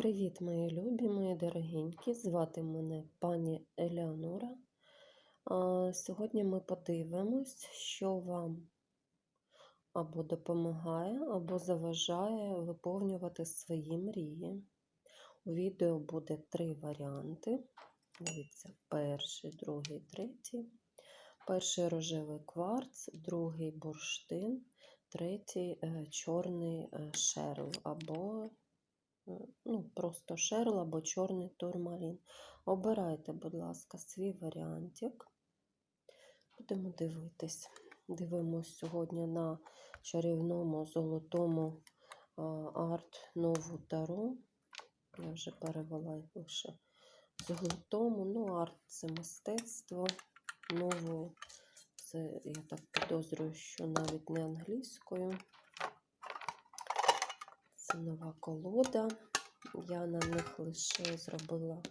Привіт, мої любі, мої дорогенькі. Звати мене пані Елеонора. Сьогодні ми подивимось, що вам або допомагає, або заважає виповнювати свої мрії. У відео буде три варіанти. Дивіться, перший, другий, третій. Перший рожевий кварц, другий бурштин, третій е, чорний е, шерл або ну, просто шерл або чорний турмалін. Обирайте, будь ласка, свій варіантик. Будемо дивитись. Дивимось сьогодні на чарівному золотому арт нову таро. Я вже перевела лише золотому. Ну, арт це мистецтво. Нову, це, я так підозрюю, що навіть не англійською. Це нова колода. Я на них лише зробила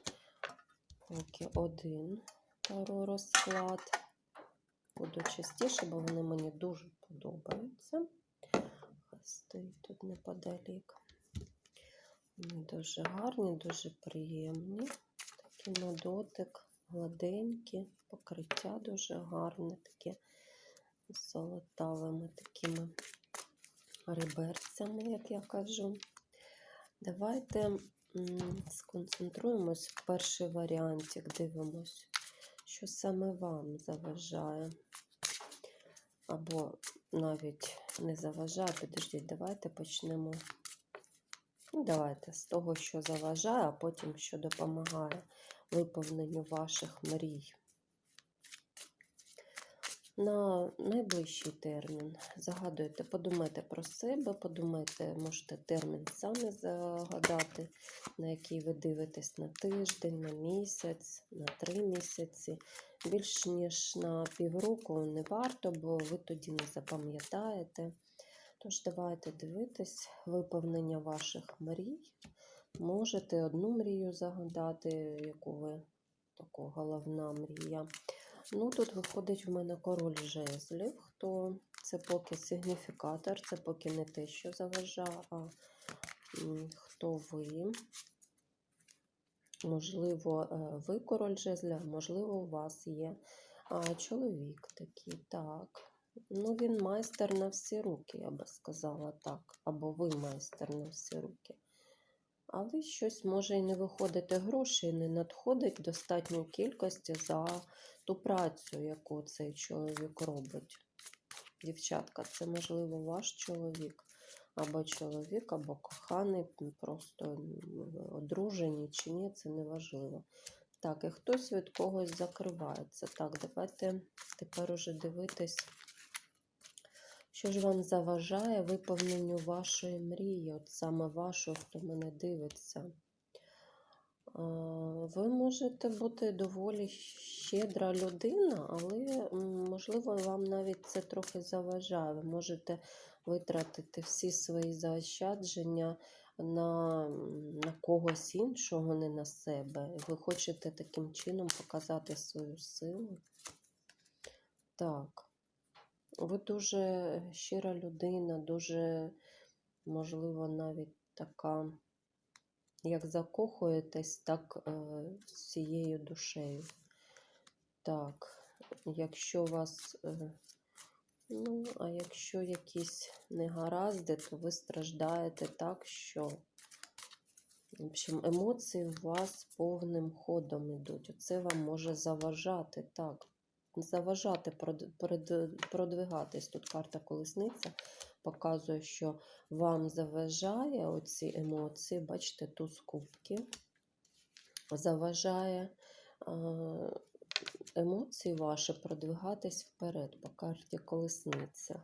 поки один таро розклад. Буду частіше, бо вони мені дуже подобаються. Стоїть тут неподалік. Вони дуже гарні, дуже приємні. Такі на дотик, гладенькі, покриття дуже гарне, таке з золотавими такими реберцями, як я кажу. Давайте сконцентруємось в перший варіантик, дивимось, що саме вам заважає. Або навіть не заважає, підождіть, давайте почнемо. Ну, давайте з того, що заважає, а потім що допомагає виповненню ваших мрій. На найближчий термін загадуйте, подумайте про себе, подумайте, можете термін самі загадати, на який ви дивитесь на тиждень, на місяць, на три місяці. Більш ніж на півроку не варто, бо ви тоді не запам'ятаєте. Тож, давайте дивитись виповнення ваших мрій. Можете одну мрію загадати, яку ви таку головна мрія. Ну, тут виходить в мене король жезлів. Хто це поки сигніфікатор, це поки не те, що заважає, а хто ви. Можливо, е, ви король жезля, можливо, у вас є чоловік такий, так. Ну, він майстер на всі руки, я би сказала так. Або ви майстер на всі руки. Але щось може і не виходити грошей, не надходить в достатньої кількості за ту працю, яку цей чоловік робить. Дівчатка, це, можливо, ваш чоловік, або чоловік, або коханий, просто одружені чи ні, це не важливо. Так, і хтось від когось закривається. Так, давайте тепер уже дивитись, що ж вам заважає виповненню вашої мрії, от саме вашого, хто мене дивиться. Ви можете бути доволі щедра людина, але, можливо, вам навіть це трохи заважає. Ви можете витратити всі свої заощадження на, на когось іншого, не на себе. Ви хочете таким чином показати свою силу. Так. Ви дуже щира людина, дуже, можливо, навіть така, як закохуєтесь, так е, всією душею. Так, якщо вас, е, ну, а якщо якісь негаразди, то ви страждаєте так, що, в общем, емоції у вас повним ходом йдуть. Оце вам може заважати, так заважати прод- прод- продвигатись. Тут карта колесниця показує, що вам заважає оці емоції, бачите, туз кубків, заважає емоції ваші продвигатись вперед по карті колесниця.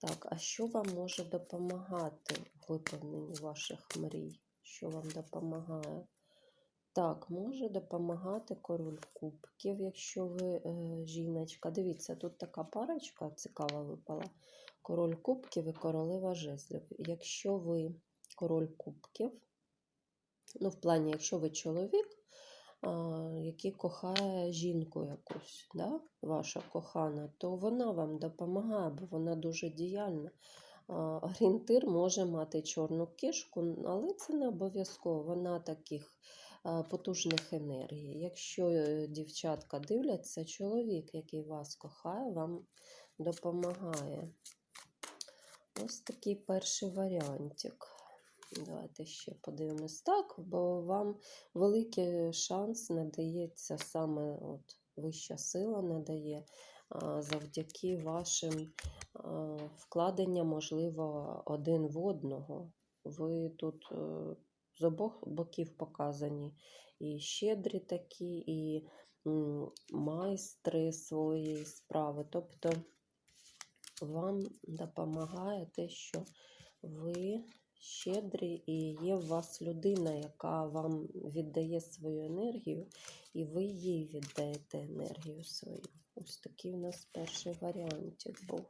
Так, а що вам може допомагати в виповненні ваших мрій? Що вам допомагає? Так, може допомагати король кубків, якщо ви е, жіночка. Дивіться, тут така парочка цікава випала. Король кубків і королева жезлів. Якщо ви король кубків, ну, в плані, якщо ви чоловік, який кохає жінку якусь, да? ваша кохана, то вона вам допомагає, бо вона дуже діяльна. орієнтир може мати чорну кішку, але це не обов'язково. Вона таких потужних енергій. Якщо е, дівчатка дивляться, чоловік, який вас кохає, вам допомагає. Ось такий перший варіантик. Давайте ще подивимось так, бо вам великий шанс надається саме от, вища сила надає завдяки вашим вкладенням, можливо, один в одного. Ви тут е, з обох боків показані. І щедрі такі, і майстри своєї справи. Тобто вам допомагає те, що ви щедрі і є в вас людина, яка вам віддає свою енергію, і ви їй віддаєте енергію свою. Ось такий у нас перший варіантик був.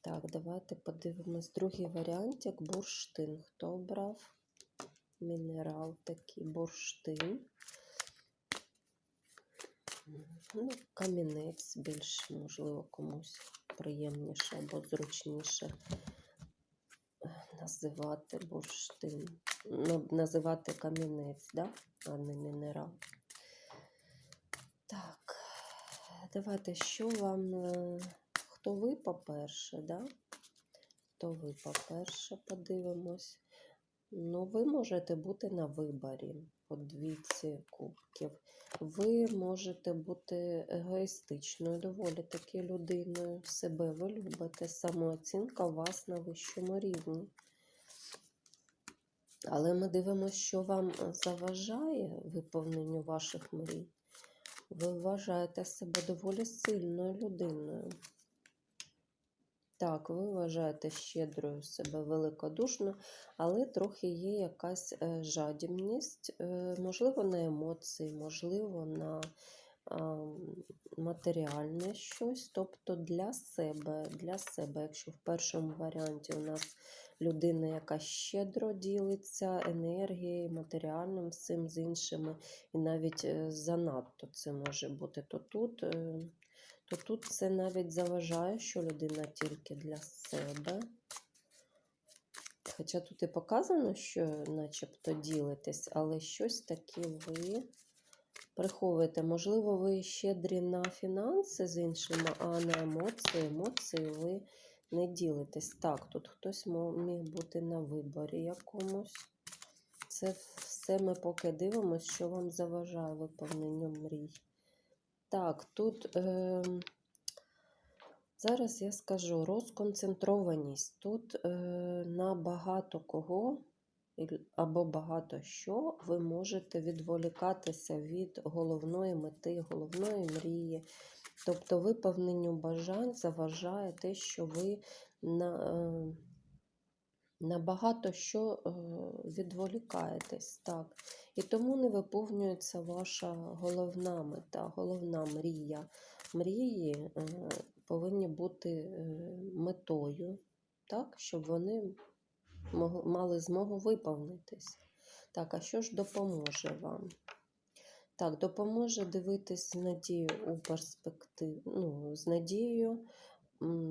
Так, давайте подивимось. Другий варіантик бурштин. Хто обрав? Мінерал такий бурштин. Ну, камінець більш, можливо, комусь приємніше або зручніше називати бурштин. Ну, називати камінець, да? а не мінерал. Так, давайте, що вам, е, хто ви, по-перше, да? Хто ви, по-перше, подивимось. Ну, ви можете бути на виборі по двійці кубків. Ви можете бути егоїстичною, доволі таки людиною. Себе ви любите, самооцінка у вас на вищому рівні. Але ми дивимося, що вам заважає виповненню ваших мрій. Ви вважаєте себе доволі сильною людиною. Так, ви вважаєте щедрою себе великодушно, але трохи є якась е, жадібність, е, можливо, на емоції, можливо, на матеріальне щось. Тобто для себе, для себе, якщо в першому варіанті у нас людина, яка щедро ділиться енергією, матеріальним всім з іншими, і навіть е, занадто це може бути, то тут. То тут це навіть заважає, що людина тільки для себе. Хоча тут і показано, що начебто ділитесь, але щось таке ви приховуєте. Можливо, ви щедрі на фінанси з іншими, а на емоції, емоції ви не ділитесь. Так, тут хтось міг бути на виборі якомусь. Це все ми поки дивимося, що вам заважає виповненню мрій. Так, тут е, зараз я скажу розконцентрованість. Тут е, на багато кого або багато що ви можете відволікатися від головної мети, головної мрії. Тобто виповненню бажань заважає те, що ви на, е, на багато що е, відволікаєтесь. Так. І тому не виповнюється ваша головна мета, головна мрія. Мрії е, повинні бути е, метою, так, щоб вони мали змогу виповнитись. Так, а що ж допоможе вам? Так, допоможе дивитись з надією у перспективу, ну, з надією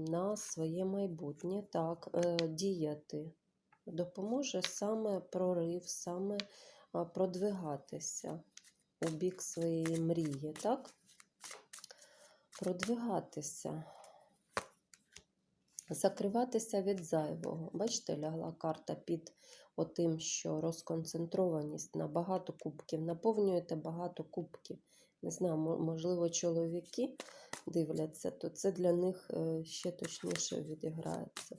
на своє майбутнє, так, діяти. Допоможе саме прорив, саме продвигатися у бік своєї мрії, так? Продвигатися. Закриватися від зайвого. Бачите, лягла карта під отим, що розконцентрованість на багато кубків. Наповнюєте багато кубків. Не знаю, можливо, чоловіки дивляться, то це для них е, ще точніше відіграється.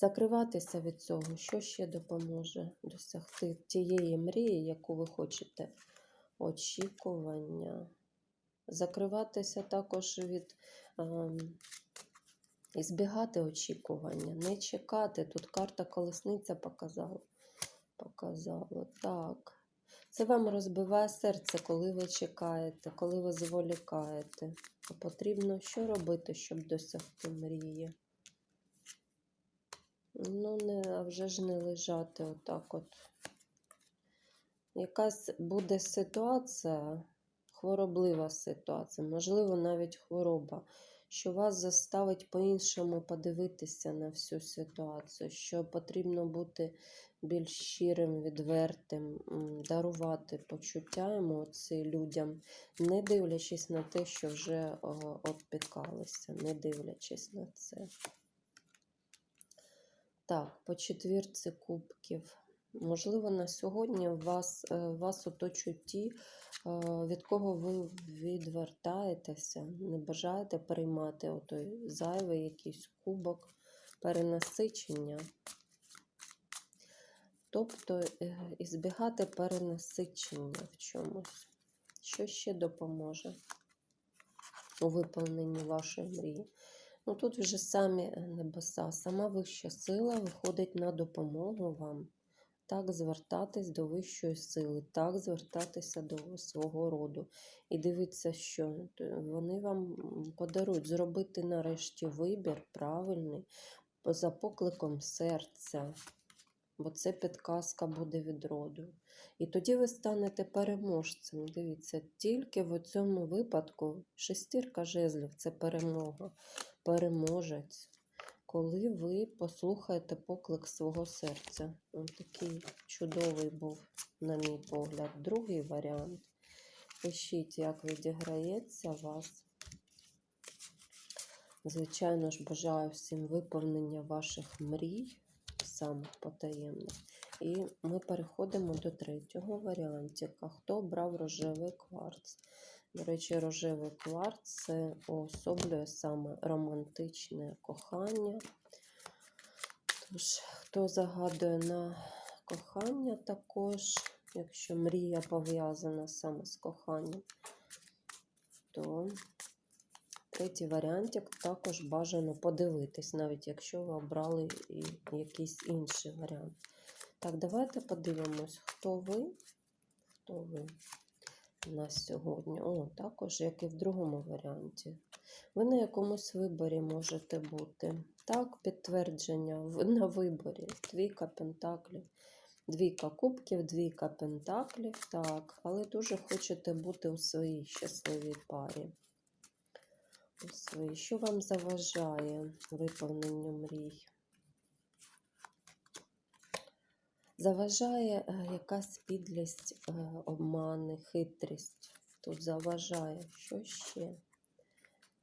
Закриватися від цього, що ще допоможе досягти тієї мрії, яку ви хочете. Очікування. Закриватися також від і збігати очікування, не чекати. Тут карта колесниця показала. Показала. Так. Це вам розбиває серце, коли ви чекаєте, коли ви зволікаєте. Потрібно що робити, щоб досягти мрії? Ну, не, а вже ж не лежати отак от. Якась буде ситуація, хвороблива ситуація, можливо, навіть хвороба, що вас заставить по-іншому подивитися на всю ситуацію, що потрібно бути більш щирим, відвертим, дарувати почуття, емоції людям, не дивлячись на те, що вже обпікалися, не дивлячись на це. Так, по четвірці кубків. Можливо, на сьогодні вас, е, вас оточують ті, е, від кого ви відвертаєтеся, не бажаєте приймати отой зайвий якийсь кубок, перенасичення. Тобто е, ізбігати перенасичення в чомусь. Що ще допоможе у виповненні вашої мрії? Ну тут вже самі е, небеса, сама вища сила виходить на допомогу вам. Так звертатись до вищої сили, так звертатися до свого роду. І дивіться, що вони вам подарують зробити нарешті вибір правильний за покликом серця, бо це підказка буде від роду. І тоді ви станете переможцем. Дивіться, тільки в цьому випадку шестірка жезлів це перемога, переможець коли ви послухаєте поклик свого серця. Ось такий чудовий був, на мій погляд. Другий варіант. Пишіть, як відіграється вас. Звичайно ж, бажаю всім виповнення ваших мрій, самих потаємних. І ми переходимо до третього варіантика. Хто обрав рожевий кварц? До речі, рожевий кварц це уособлює саме романтичне кохання. Тож, хто загадує на кохання також, якщо мрія пов'язана саме з коханням, то третій варіантик також бажано подивитись, навіть якщо ви обрали і якийсь інший варіант. Так, давайте подивимось, хто ви, хто ви на сьогодні. О, також, як і в другому варіанті. Ви на якомусь виборі можете бути. Так, підтвердження на виборі. Двійка пентаклів. Двійка кубків, двійка пентаклів. Так, але дуже хочете бути у своїй щасливій парі. У своїй. Що вам заважає виповненню мрій? Заважає е, якась підлість, е, обмани, хитрість. Тут заважає. Що ще?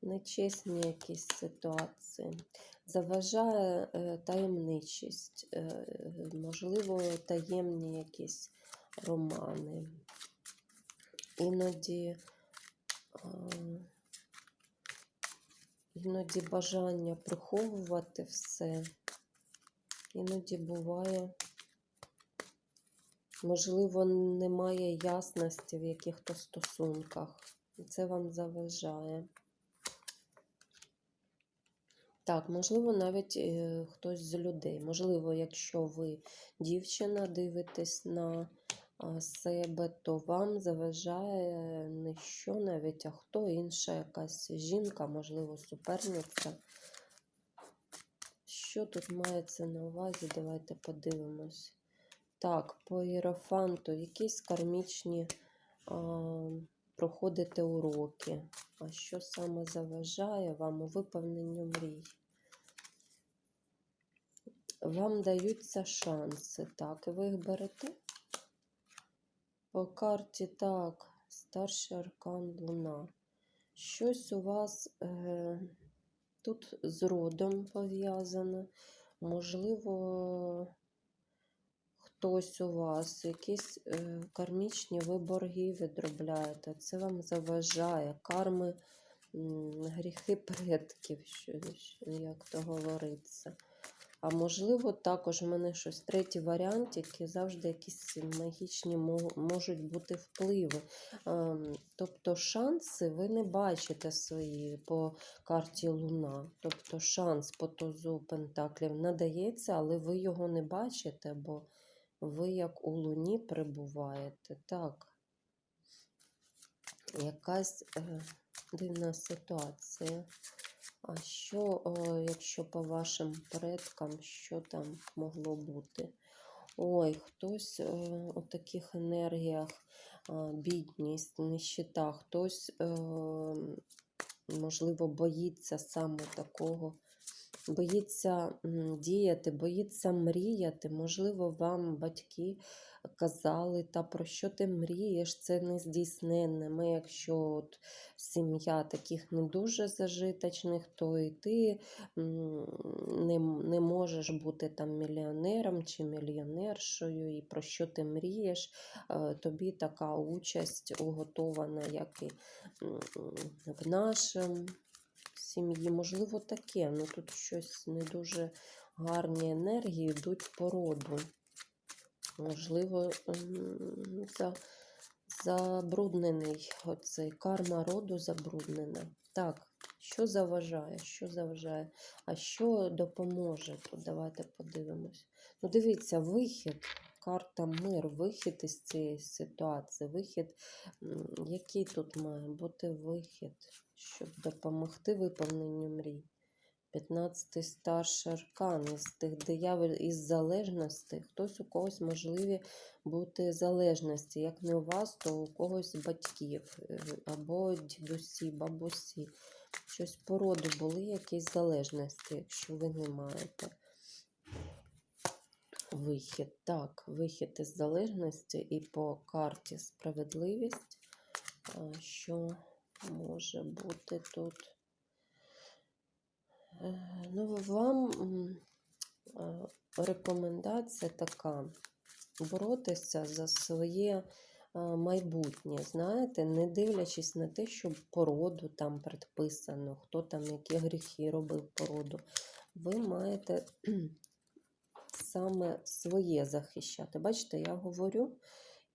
Нечесні якісь ситуації. Заважає е, таємничість, можливо, таємні якісь романи. Іноді, іноді бажання приховувати все. Іноді буває. Можливо, немає ясності в яких-то стосунках. І це вам заважає. Так, можливо, навіть е, хтось з людей. Можливо, якщо ви дівчина дивитесь на себе, то вам заважає не що навіть, а хто інша якась жінка, можливо, суперниця. Що тут мається на увазі? Давайте подивимось. Так, по іерофанту якісь кармічні а, проходите уроки. А що саме заважає вам у виповненню мрій? Вам даються шанси, так, і ви їх берете? По карті так, старший аркан Луна. Щось у вас е, тут з родом пов'язано. Можливо, хтось у вас, якісь е, кармічні ви борги відробляєте. Це вам заважає. Карми, гріхи предків, як то говориться. А можливо, також в мене щось третій варіант, які завжди якісь магічні можуть бути впливи. Ем, Тобто шанси ви не бачите свої по карті Луна. Тобто шанс по тузу Пентаклів надається, але ви його не бачите, бо ви як у Луні перебуваєте. Так. Якась е, дивна ситуація. А що, е, якщо по вашим предкам, що там могло бути? Ой, хтось е, у таких енергіях, а, бідність, нищета, хтось е, можливо, боїться саме такого. Боїться діяти, боїться мріяти. Можливо, вам батьки казали, та про що ти мрієш, це не здійсненне. Ми, якщо от сім'я таких не дуже зажиточних, то і ти не, не можеш бути там мільйонером чи мільйонершою, і про що ти мрієш, е, тобі така участь уготована, як і в нашому сім'ї. Можливо, таке. Ну тут щось не дуже гарні енергії йдуть по роду. Можливо, за, забруднений оцей карма роду забруднена. Так, що заважає? Що заважає? А що допоможе? Тут давайте подивимось. Ну, дивіться, вихід, карта мир, вихід із цієї ситуації, вихід, який тут має бути вихід, щоб допомогти виповненню мрій. 15 старший аркан із тих диявол із залежності. Хтось у когось можливі бути залежності. Як не у вас, то у когось батьків е, або дідусі, бабусі. Щось по роду були якісь залежності, якщо ви не маєте. Вихід. Так, вихід із залежності і по карті справедливість. Що може бути тут? Е, Ну, вам рекомендація така: боротися за своє майбутнє, знаєте, не дивлячись на те, що породу там предписано, хто там які гріхи робив породу. Ви маєте саме своє захищати. Бачите, я говорю,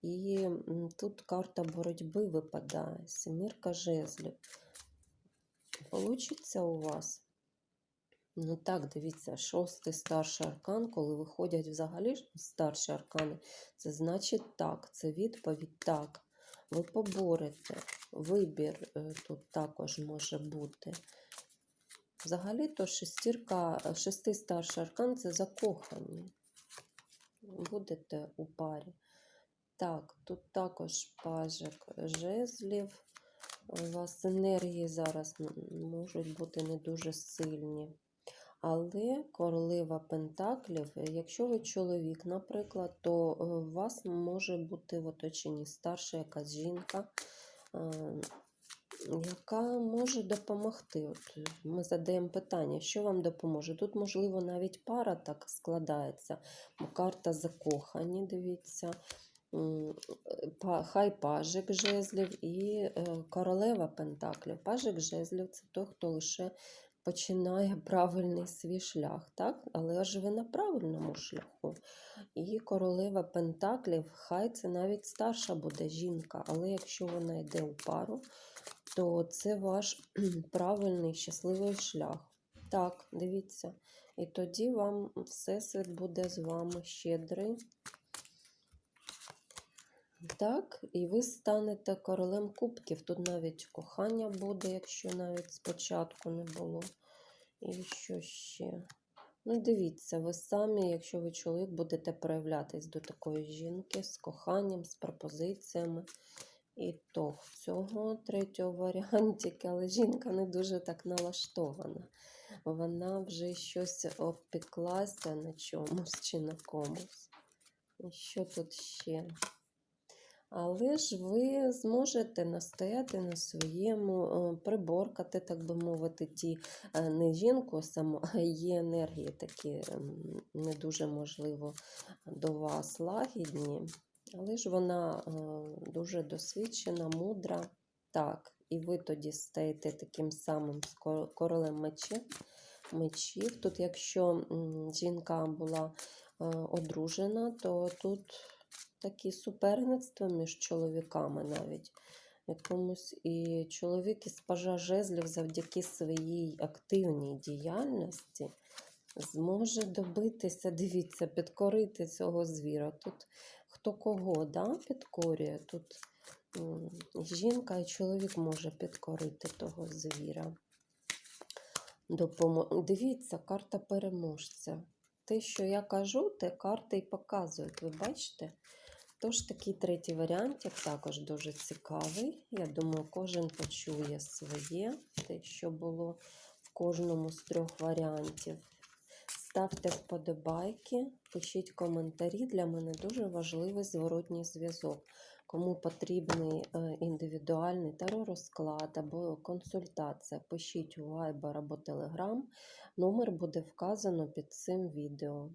і тут карта боротьби випадає, семірка жезлів. Получиться у вас? Ну так, дивіться, шостий старший аркан, коли виходять взагалі старші аркани, це значить так, це відповідь так. Ви поборете. Вибір е, тут також може бути. Взагалі-то шестірка, е, шестий старший аркан це закохані. Будете у парі. Так, тут також пажик жезлів. У вас енергії зараз можуть бути не дуже сильні. Але королева Пентаклів, е, якщо ви чоловік, наприклад, то е, у вас може бути в оточенні старша якась жінка, яка може допомогти. От е, ми задаємо питання, що вам допоможе. Тут, можливо, навіть пара так складається, бо карта закохані, дивіться. Хай пажик жезлів і е, королева Пентаклів. Пажик жезлів це той, хто лише починає правильний свій шлях, так? Але ж ви на правильному шляху. І королева Пентаклів, хай це навіть старша буде жінка, але якщо вона йде у пару, то це ваш правильний щасливий шлях. Так, дивіться. І тоді вам Всесвіт буде з вами щедрий. Так, і ви станете королем кубків. Тут навіть кохання буде, якщо навіть спочатку не було. І що ще? Ну, дивіться, ви самі, якщо ви чоловік, будете проявлятись до такої жінки з коханням, з пропозиціями. І в цього третього варіантики, але жінка не дуже так налаштована. Вона вже щось обпеклася на чомусь чи на комусь. І що тут ще? Але ж ви зможете настояти на своєму, е, приборкати, так би мовити, ті е, не жінку саму, а її енергії такі ем, не дуже можливо до вас лагідні. Але ж вона е, дуже досвідчена, мудра. Так, і ви тоді стаєте таким самим королем мечів. мечів. Тут, якщо жінка була е, одружена, то тут такі суперництва між чоловіками навіть. Якомусь і чоловік із пажа жезлів завдяки своїй активній діяльності зможе добитися, дивіться, підкорити цього звіра. Тут хто кого да, підкорює, тут жінка і чоловік може підкорити того звіра. Допомо... Дивіться, карта переможця. Те, що я кажу, те карти і показують. Ви бачите? Тож такий третій варіантик також дуже цікавий. Я думаю, кожен почує своє, те, що було в кожному з трьох варіантів. Ставте вподобайки, пишіть коментарі. Для мене дуже важливий зворотній зв'язок. Кому потрібний е, індивідуальний таро-розклад або консультація, пишіть у Viber або Telegram. Номер буде вказано під цим відео.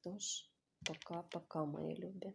Тож, пока-пока, мої любі.